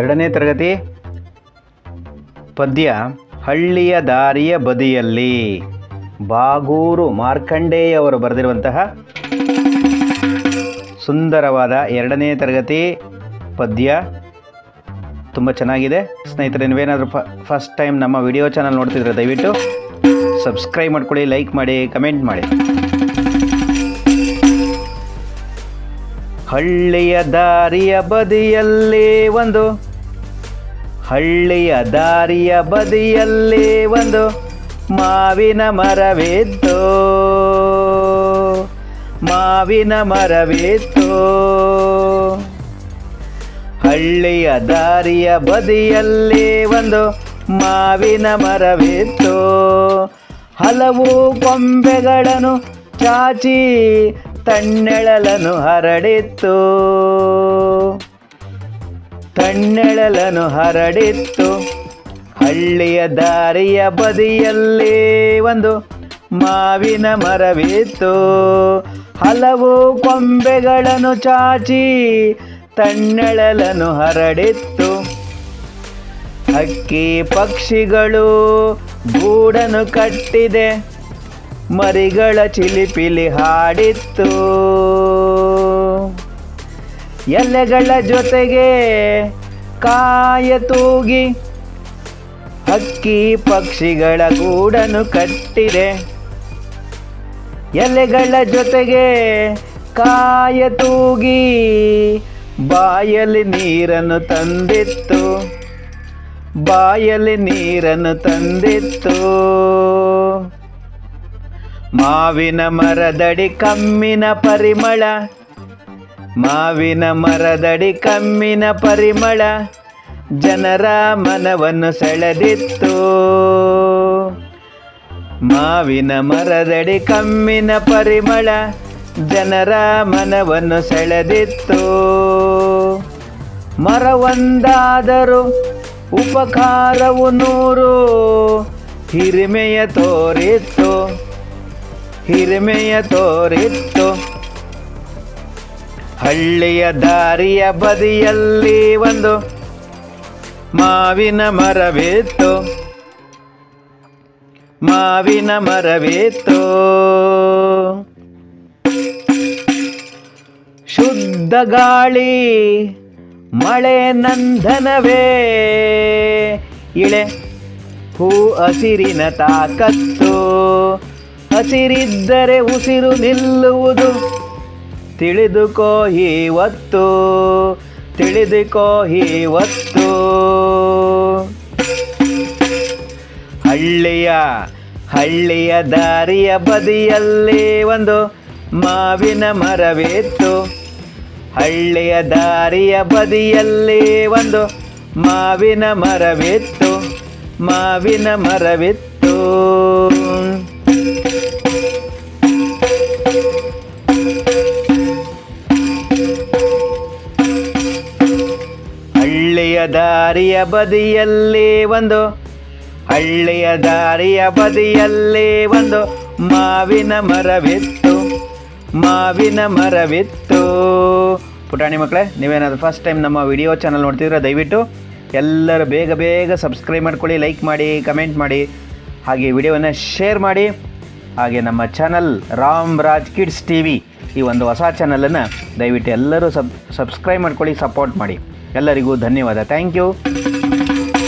ಎರಡನೇ ತರಗತಿ. ಪದ್ಯ, ಹಳ್ಳಿಯ ದಾರಿಯ ಬದಿಯಲ್ಲಿ. ಬಾಗೂರು ಮಾರ್ಕಂಡೇಯವರು ಬರೆದಿರುವಂತಹ ಸುಂದರವಾದ ಎರಡನೇ ತರಗತಿ ಪದ್ಯ. ತುಂಬ ಚೆನ್ನಾಗಿದೆ. ಸ್ನೇಹಿತರೆ, ನೀವೇನಾದರೂ ಫ ಫಸ್ಟ್ ಟೈಮ್ ನಮ್ಮ ವಿಡಿಯೋ ಚಾನಲ್ ನೋಡ್ತಿದ್ರೆ ದಯವಿಟ್ಟು ಸಬ್ಸ್ಕ್ರೈಬ್ ಮಾಡ್ಕೊಳ್ಳಿ ಲೈಕ್ ಮಾಡಿ ಕಮೆಂಟ್ ಮಾಡಿ. ಹಳ್ಳಿಯ ದಾರಿಯ ಬದಿಯಲ್ಲಿ ಒಂದು. ಹಳ್ಳಿಯ ದಾರಿಯ ಬದಿಯಲ್ಲಿ ಒಂದು ಮಾವಿನ ಮರವಿತ್ತು. ಮಾವಿನ ಮರವಿತ್ತು. ಹಳ್ಳಿಯ ದಾರಿಯ ಬದಿಯಲ್ಲಿ ಒಂದು ಮಾವಿನ ಮರವಿತ್ತು. ಹಲವು ಕೊಂಬೆಗಳನ್ನು ಚಾಚಿ ತಣ್ಣೆಳಲನ್ನು ಹರಡಿತ್ತು. ತಣ್ಣೆಳಲನು ಹರಡಿತ್ತು. ಹಳ್ಳಿಯ ದಾರಿಯ ಬದಿಯಲ್ಲಿ ಒಂದು ಮಾವಿನ ಮರವಿತ್ತು. ಹಲವು ಕೊಂಬೆಗಳನ್ನು ಚಾಚಿ ತಣ್ಣೆಳಲನು ಹರಡಿತ್ತು. ಹಕ್ಕಿ ಪಕ್ಷಿಗಳು ಗೂಡನ್ನು ಕಟ್ಟಿದೆ. ಮರಿಗಳ ಚಿಲಿಪಿಲಿ ಹಾಡಿತ್ತು. ಎಲೆಗಳ ಜೊತೆಗೆ ಕಾಯ ತೂಗಿ ಹಕ್ಕಿ ಪಕ್ಷಿಗಳ ಗೂಡನ್ನು ಕಟ್ಟಿದೆ. ಎಲೆಗಳ ಜೊತೆಗೆ ಕಾಯ ತೂಗಿ ಬಾಯಲ್ಲಿ ನೀರನ್ನು ತಂದಿತ್ತು. ಬಾಯಲ್ಲಿ ನೀರನ್ನು ತಂದಿತ್ತು. ಮಾವಿನ ಮರದಡಿ ಕಮ್ಮಿನ ಪರಿಮಳ. ಮಾವಿನ ಮರದಡಿ ಕಮ್ಮಿನ ಪರಿಮಳ. ಜನರ ಮನವನ್ನು ಸೆಳೆದಿತ್ತು. ಮಾವಿನ ಮರದಡಿ ಕಮ್ಮಿನ ಪರಿಮಳ. ಜನರ ಮನವನ್ನು ಸೆಳೆದಿತ್ತು. ಮರವೊಂದಾದರೂ ಉಪಕಾರವು ನೂರು. ಹಿರಿಮೆಯ ತೋರಿತ್ತು. ಹಿರಿಮೆಯ ತೋರಿತ್ತು. ಹಳ್ಳಿಯ ದಾರಿಯ ಬದಿಯಲ್ಲಿ ಒಂದು ಮಾವಿನ ಮರವಿತ್ತು. ಮಾವಿನ ಮರವಿತ್ತು. ಶುದ್ಧ ಗಾಳಿ, ಮಳೆ ನಂದನವೇ. ಇಳೆ, ಹೂ ಹಸಿರಿನ ತಾಕತ್ತು. ಹಸಿರಿದ್ದರೆ ಉಸಿರು ನಿಲ್ಲುವುದು. ತಿಳಿದುಕೋ ಇವತ್ತು ತಿಳಿದುಕೋ ಇವತ್ತು ಹಳ್ಳಿಯ ಹಳ್ಳಿಯ ದಾರಿಯ ಬದಿಯಲ್ಲಿ ಒಂದು ಮಾವಿನ ಮರವಿತ್ತು. ಹಳ್ಳಿಯ ದಾರಿಯ ಬದಿಯಲ್ಲಿ ಒಂದು ಮಾವಿನ ಮರವಿತ್ತು. ಮಾವಿನ ಮರವಿತ್ತು. ದಾರಿಯ ಬದಿಯಲ್ಲಿ ಒಂದು, ಹಳ್ಳಿಯ ದಾರಿಯ ಬದಿಯಲ್ಲಿ ಒಂದು, ಮಾವಿನ ಮರವಿತ್ತು ಮಾವಿನ ಮರವಿತ್ತು. ಪುಟಾಣಿ ಮಕ್ಕಳೇ, ನೀವೇನಾದರೂ ಫಸ್ಟ್ ಟೈಮ್ ನಮ್ಮ ವಿಡಿಯೋ ಚಾನಲ್ ನೋಡ್ತಿದ್ರೆ ದಯವಿಟ್ಟು ಎಲ್ಲರೂ ಬೇಗ ಬೇಗ ಸಬ್ಸ್ಕ್ರೈಬ್ ಮಾಡ್ಕೊಳ್ಳಿ ಲೈಕ್ ಮಾಡಿ ಕಮೆಂಟ್ ಮಾಡಿ, ಹಾಗೆ ವಿಡಿಯೋವನ್ನು ಶೇರ್ ಮಾಡಿ. ಹಾಗೆ ನಮ್ಮ channel Ram Raj kids T V ಈ ಒಂದು ಹೊಸ ಚಾನಲನ್ನು ದಯವಿಟ್ಟು ಎಲ್ಲರೂ ಸಬ್ ಸಬ್ಸ್ಕ್ರೈಬ್ ಮಾಡ್ಕೊಳ್ಳಿ ಸಪೋರ್ಟ್ ಮಾಡಿ. ಎಲ್ಲರಿಗೂ ಧನ್ಯವಾದ ಥ್ಯಾಂಕ್ ಯು